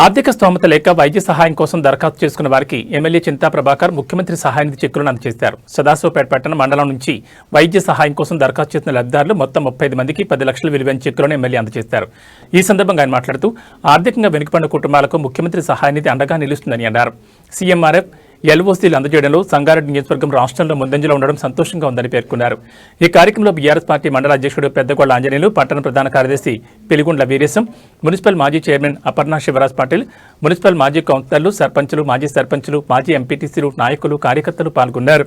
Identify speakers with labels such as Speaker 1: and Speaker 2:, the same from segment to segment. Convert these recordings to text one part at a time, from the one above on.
Speaker 1: ఆర్థిక స్తోమత లేక వైద్య సహాయం కోసం దరఖాస్తు చేసుకున్న వారికి ఎమ్మెల్యే చింతా ప్రభాకర్ ముఖ్యమంత్రి సహాయానిధి చెక్కులను అందజేశారు. సదాశివపేట పట్టణ మండలం నుంచి వైద్య సహాయం కోసం దరఖాస్తు చేసిన లబ్ధిదారులు మొత్తం ముప్పై మందికి పది లక్షల విలువైన చెక్కులను ఎమ్మెల్యే అందజేశారు. ఈ సందర్భంగా ఆయన మాట్లాడుతూ ఆర్థికంగా వెనుకబడిన కుటుంబాలకు ముఖ్యమంత్రి సహాయనిధి అండగా నిలుస్తుందని అన్నారు. సీఎంఆర్ఎఫ్ ఎల్ఓసీలు అందజేయడంలో సంగారెడ్డి నియోజకవర్గం రాష్ట్రంలో ముందంజలో ఉండడం సంతోషంగా ఉందని పేర్కొన్నారు. ఈ కార్యక్రమంలో బీఆర్ఎస్ పార్టీ మండల అధ్యక్షుడు పెద్దగొళ్ళ ఆంజనేయులు పట్టణ ప్రధాన కార్యదర్శి పెలుగుండ్ల వీరేశం మున్సిపల్ మాజీ చైర్మన్ అపర్ణ శివరాజ్ పాటిల్ మున్సిపల్ మాజీ కౌన్సిలర్లు సర్పంచులు మాజీ సర్పంచులు మాజీ ఎంపీటీసీలు నాయకులు కార్యకర్తలు పాల్గొన్నారు.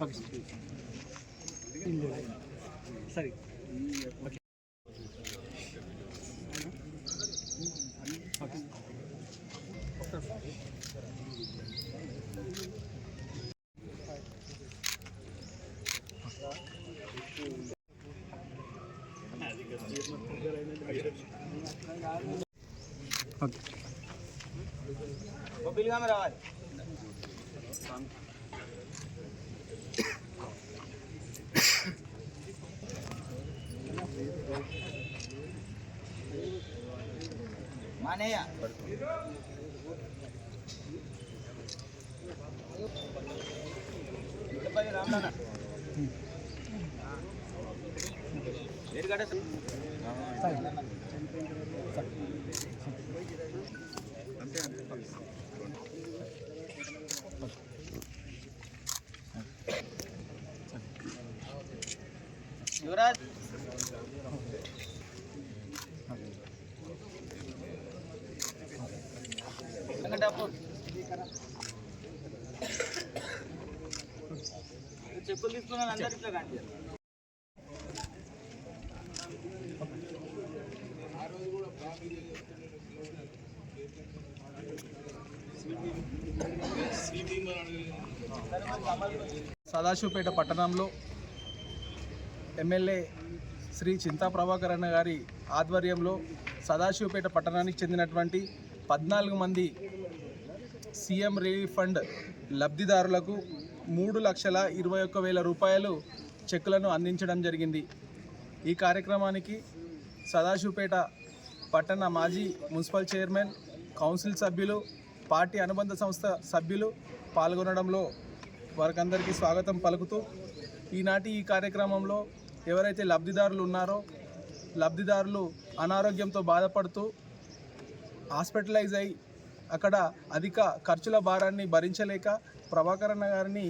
Speaker 2: yapmak istiyorsun? Sorry. Okay. Mobil kamera var. మానేయ రామనాన్న ఏడుగడ్డ Yuvraj చెప్పులు తీసుకున్నాను అందరు ఇట్లా కానీ సదాశివపేట పట్టణంలో ఎమ్మెల్యే శ్రీ చింతా ప్రభాకర్ అన్న గారి ఆధ్వర్యంలో సదాశివపేట పట్టణానికి చెందినటువంటి పద్నాలుగు మంది సీఎం రిలీఫ్ ఫండ్ లబ్ధిదారులకు మూడు లక్షల ఇరవై ఒక్క వేల రూపాయలు చెక్కులను అందించడం జరిగింది. ఈ కార్యక్రమానికి సదాశివపేట పట్టణ మాజీ మున్సిపల్ చైర్మన్ కౌన్సిల్ సభ్యులు పార్టీ అనుబంధ సంస్థ సభ్యులు పాల్గొనడంలో వారికందరికీ స్వాగతం పలుకుతూ ఈనాటి ఈ కార్యక్రమంలో ఎవరైతే లబ్ధిదారులు ఉన్నారో లబ్ధిదారులు అనారోగ్యంతో బాధపడుతూ హాస్పిటలైజ్ అయి అక్కడ అధిక ఖర్చుల భారాన్ని భరించలేక ప్రభాకరణ గారిని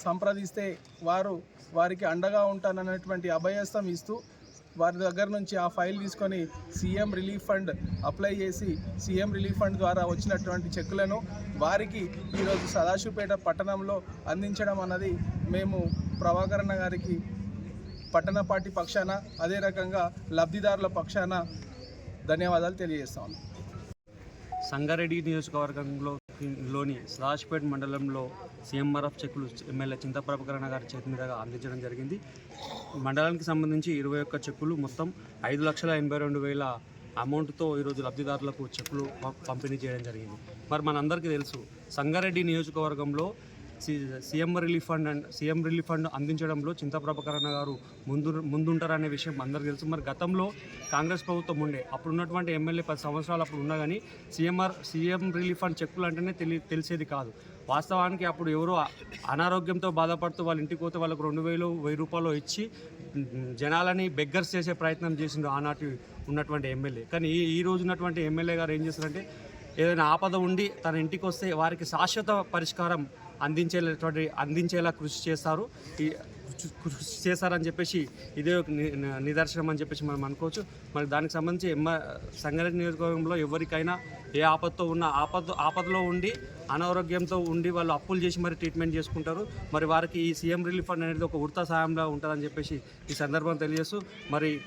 Speaker 2: సంప్రదిస్తే వారు వారికి అండగా ఉంటానన్నటువంటి అభయస్తం ఇస్తూ వారి దగ్గర నుంచి ఆ ఫైల్ తీసుకొని సీఎం రిలీఫ్ ఫండ్ అప్లై చేసి సీఎం రిలీఫ్ ఫండ్ ద్వారా వచ్చినటువంటి చెక్కులను వారికి ఈరోజు సదాశివపేట పట్టణంలో అందించడం అన్నది మేము ప్రభాకరణ గారికి పట్టణ పార్టీ పక్షాన అదే రకంగా లబ్ధిదారుల పక్షాన ధన్యవాదాలు తెలియజేస్తాను
Speaker 3: సంగారెడ్డి నియోజకవర్గంలో లోని మండలంలో మండలంలో సీఎంఆర్ఎఫ్ చెక్కులు ఎమ్మెల్యే చింతప్రభకరణ గారి చేతి మీదుగా అందించడం జరిగింది. మండలానికి సంబంధించి ఇరవై ఒక్క చెక్కులు మొత్తం ఐదు లక్షల ఎనభై రెండు వేల అమౌంట్తో ఈరోజు లబ్ధిదారులకు చెక్కులు పంపిణీ చేయడం జరిగింది. మరి మనందరికీ తెలుసు సంగారెడ్డి నియోజకవర్గంలో CM relief fund and CM relief fund అందించడంలో చింతప్రభకరణ గారు ముందు ముందుంటారనే విషయం అందరికీ తెలుసు మరి గతంలో కాంగ్రెస్ ప్రభుత్వం ఉండే అప్పుడు ఉన్నటువంటి ఎమ్మెల్యే పది సంవత్సరాలు అప్పుడు ఉన్నా కానీ సీఎంఆర్ సీఎం రిలీఫ్ ఫండ్ చెక్కులు అంటేనే తెలి తెలిసేది కాదు వాస్తవానికి అప్పుడు ఎవరో అనారోగ్యంతో బాధపడుతూ వాళ్ళ ఇంటికి పోతే వాళ్ళకు రెండు వేలు వెయ్యి రూపాయలు ఇచ్చి జనాలని బెగ్గర్స్ చేసే ప్రయత్నం చేసిండు ఆనాటి ఉన్నటువంటి ఎమ్మెల్యే కానీ ఈ ఈ రోజు ఉన్నటువంటి ఎమ్మెల్యే గారు ఏం చేస్తారంటే ఏదైనా ఆపద ఉండి తన ఇంటికి వస్తే వారికి శాశ్వత పరిష్కారం అందించేటువంటి అందించేలా కృషి చేస్తారు. ఈ కృషి- చేశారని చెప్పేసి ఇదే ఒక ని- నిదర్శనం అని చెప్పేసి మనం అనుకోవచ్చు. మరి దానికి సంబంధించి ఎమ్మ సంగారెడ్డి నియోజకవర్గంలో ఎవరికైనా ఏ ఆపదతో ఉన్న ఆపద ఆపదలో ఉండి అనారోగ్యంతో ఉండి వాళ్ళు అప్పులు చేసి మరి ట్రీట్మెంట్ చేసుకుంటారు. మరి వారికి ఈ సీఎం రిలీఫ్ ఫండ్ అనేది ఒక ఉడత సాయంలో ఉంటుందని చెప్పేసి ఈ సందర్భం తెలియజేస్తూ మరి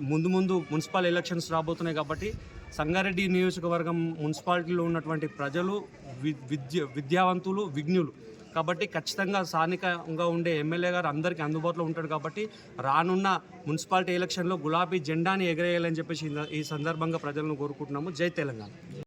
Speaker 3: ముందు ముందు మున్సిపల్ ఎలక్షన్స్ రాబోతున్నాయి కాబట్టి సంగారెడ్డి నియోజకవర్గం మున్సిపాలిటీలో ఉన్నటువంటి ప్రజలు వి- విద్య విద్యావంతులు విజ్ఞులు. కాబట్టి ఖచ్చితంగా స్థానికంగా ఉండే ఎమ్మెల్యే గారు అందరికీ అందుబాటులో ఉంటాడు కాబట్టి రానున్న మున్సిపాలిటీ ఎలక్షన్లో గులాబీ జెండాని ఎగరేయాలని చెప్పేసి ఈ సందర్భంగా ప్రజలను కోరుకుంటున్నాము. జై తెలంగాణ.